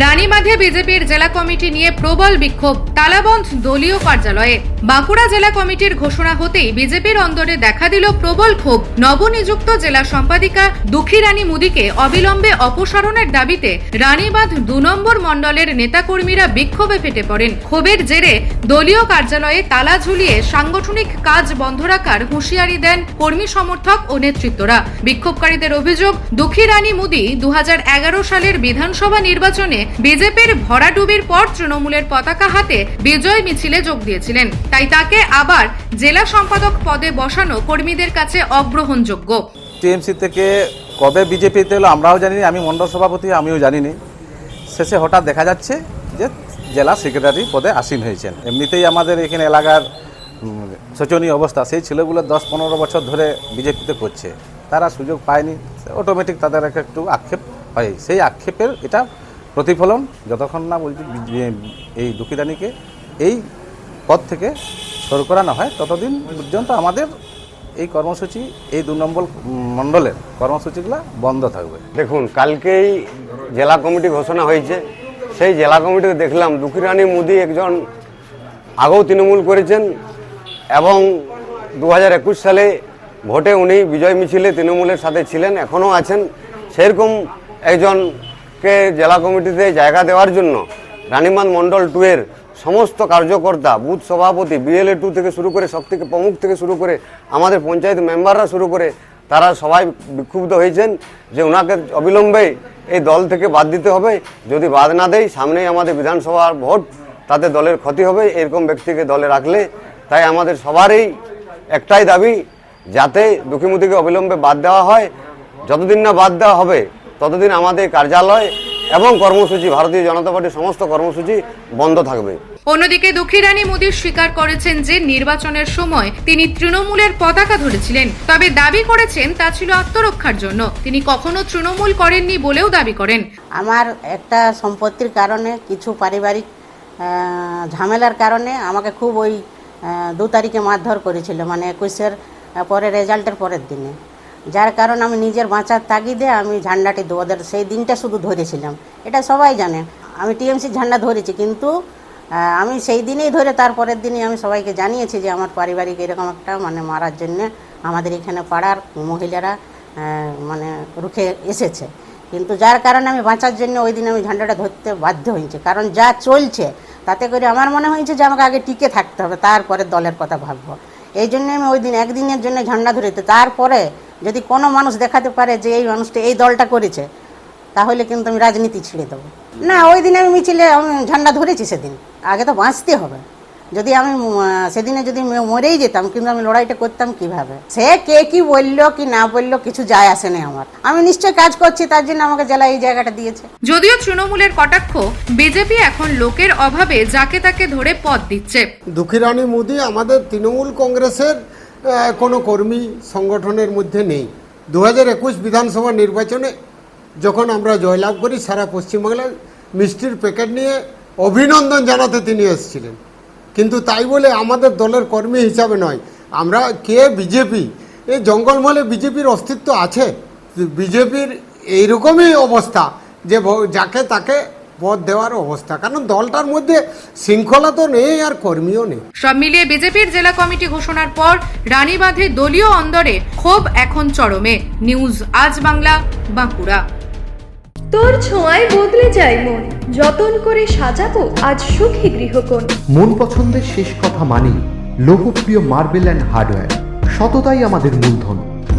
রানীমাধে বিজেপির জেলা কমিটি নিয়ে প্রবল বিক্ষোভ। তালাবন্ধ দলীয় কার্যালয়ে বাঁকুড়া জেলা কমিটির ঘোষণা হতেই বিজেপির অন্দরে দেখা দিল প্রবল ক্ষোভ। নবনিযুক্ত জেলা সম্পাদিকা দুঃখী রানী মুদিকে অবিলম্বে অপসারণের দাবিতে রানীবাঁধ দু নম্বর মণ্ডলের নেতাকর্মীরা বিক্ষোভে ফেটে পড়েন। ক্ষোভের জেরে দলীয় কার্যালয়ে তালা ঝুলিয়ে সাংগঠনিক কাজ বন্ধ রাখার হুঁশিয়ারি দেন কর্মী সমর্থক ও নেতৃত্বরা। বিক্ষোভকারীদের অভিযোগ, দুঃখী রানী মুদি দু হাজার এগারো সালের বিধানসভা নির্বাচনে বিজেপির ভরাডুবির পর তৃণমূলের পতাকা হাতে বিজয় মিছিলে যোগ দিয়েছিলেন। তাই তাকে আবার জেলা সম্পাদক পদে বসানো কর্মীদের কাছে অগ্রহণযোগ্য। টিএমসি থেকে কবে বিজেপিতে এলো আমরাও জানিনি, আমি মণ্ডল সভাপতি, আমিও জানি জানিনি। শেষে হঠাৎ দেখা যাচ্ছে যে জেলা সেক্রেটারি পদে আসীন হয়েছেন। এমনিতেই আমাদের এখানে এলাকার শোচনীয় অবস্থা, সেই ছেলেগুলো দশ পনেরো বছর ধরে বিজেপিতে করছে। তারা সুযোগ পায়নি অটোমেটিক তাদের একটা একটু আক্ষেপ হয়। সেই আক্ষেপের এটা প্রতিফলন যতক্ষণ না বলছি এই দুঃখিদানিকে এই পদ থেকে সরু করানো হয়, ততদিন পর্যন্ত আমাদের এই কর্মসূচি, এই দু নম্বর মণ্ডলের কর্মসূচিগুলো বন্ধ থাকবে। দেখুন, কালকেই জেলা কমিটি ঘোষণা হয়েছে। সেই জেলা কমিটিতে দেখলাম দুঃখীরানী মোদি একজন আগেও তৃণমূল করেছেন এবং দু হাজার একুশ সালে ভোটে উনি বিজয় মিছিলে তৃণমূলের সাথে ছিলেন, এখনও আছেন। সেরকম একজনকে জেলা কমিটিতে জায়গা দেওয়ার জন্য রানীমান মণ্ডল টু এর সমস্ত কার্যকর্তা, বুথ সভাপতি বিএলএ টু থেকে শুরু করে সব থেকে প্রমুখ থেকে শুরু করে আমাদের পঞ্চায়েত মেম্বাররা শুরু করে তারা সবাই বিক্ষুব্ধ হয়েছেন যে ওনাকে অবিলম্বে এই দল থেকে বাদ দিতে হবে। যদি বাদ না দেয়, সামনেই আমাদের বিধানসভার ভোট, তাতে দলের ক্ষতি হবে, এরকম ব্যক্তিকে দলে রাখলে। তাই আমাদের সবারই একটাই দাবি, যাতে দুঃখীমুখীকে অবিলম্বে বাদ দেওয়া হয়। যতদিন না বাদ দেওয়া হবে ততদিন আমাদের কার্যালয় এবং কর্মসূচি ভারতীয় জনতা পার্টির সমস্ত কর্মসূচি বন্ধ থাকবে। অন্যদিকে দুঃখীরানী মোদী স্বীকার করেছেন যে নির্বাচনের সময় তিনি তৃণমূলের পতাকা ধরেছিলেন। তবে দাবি করেছেন তা ছিল আত্মরক্ষার জন্য। তিনি কখনো তৃণমূল করেননি বলেও দাবি করেন। আমার একটা সম্পত্তির কারণে কিছু পারিবারিক ঝামেলার কারণে আমাকে খুব ওই দু তারিখে মারধর করেছিল। মানে একুশের পরে রেজাল্টের পরের দিনে। যার কারণ আমি নিজের বাঁচার তাগিদে আমি ঝান্ডাটি ওদের সেই দিনটা শুধু ধরেছিলাম। এটা সবাই জানে। আমি টিএমসির ঝান্ডা ধরেছি, কিন্তু আমি সেই দিনেই ধরে তারপরের দিনই আমি সবাইকে জানিয়েছি যে আমার পারিবারিক এরকম একটা মানে মারার জন্যে আমাদের এখানে পাড়ার মহিলারা মানে রুখে এসেছে। কিন্তু যার কারণে আমি বাঁচার জন্য ওই দিন আমি ঝান্ডাটা ধরতে বাধ্য হয়েছি। কারণ যা চলছে, তাতে করে আমার মনে হয়েছে যে আমাকে আগে টিকে থাকতে হবে, তারপরে দলের কথা ভাববো। এই জন্য আমি ওই দিন একদিনের জন্য ঝান্ডা ধরেতে তারপরে যদি কোনো মানুষ দেখাতে পারে যে এই মানুষটা এই দলটা করেছে তাহলে কিন্তু আমি রাজনীতি ছেড়ে দেবো। না ওই দিন আমি মিছিলে আমি ঝান্ডা ধরেছি সেদিন। আগে তো বাঁচতে হবে। যদি আমি সেদিনে যদি মরেই যেতাম কিন্তু আমি লড়াইটা করতাম কীভাবে? সে কে কি বলল কি না বলল কিছু যায় আসে না আমার। আমি নিশ্চয় কাজ করছি তার জন্য আমাকে জেলা এই জায়গাটা দিয়েছে। যদিও তৃণমূলের কটাক্ষ বিজেপি এখন লোকের অভাবে যাকে তাকে ধরে পথ দিচ্ছে। দুঃখীরানী মোদী আমাদের তৃণমূল কংগ্রেসের কোনো কর্মী সংগঠনের মধ্যে নেই। দু হাজার একুশ বিধানসভা নির্বাচনে যখন আমরা জয়লাভ করি, সারা পশ্চিমবাংলায় মিষ্টির প্যাকেট নিয়ে অভিনন্দন জানাতে তিনি এসেছিলেন। কিন্তু তাই বলে আমাদের দলের কর্মী হিসাবে নয়। আমরা কে? বিজেপি। এই জঙ্গলমহলে বিজেপির অস্তিত্ব আছে। বিজেপির এইরকমই অবস্থা যে যাকে তাকে পদ দেওয়ার অবস্থা। কারণ দলটার মধ্যে শৃঙ্খলা তো নেই আর কর্মীও নেই। সব মিলিয়ে বিজেপির জেলা কমিটি ঘোষণার পর রানীবাঁধে দলীয় অন্দরে ক্ষোভ এখন চরমে। নিউজ আজ বাংলা বাঁকুড়া। তোর ছোঁয়ায় বদলে যায় মন। যতন করে সাজাবো আজ সুখী গৃহকোণ। মন পছন্দের শেষ কথা মানি লোকপ্রিয় মার্বেল অ্যান্ড হার্ডওয়্যার। সততাই আমাদের মূলধন।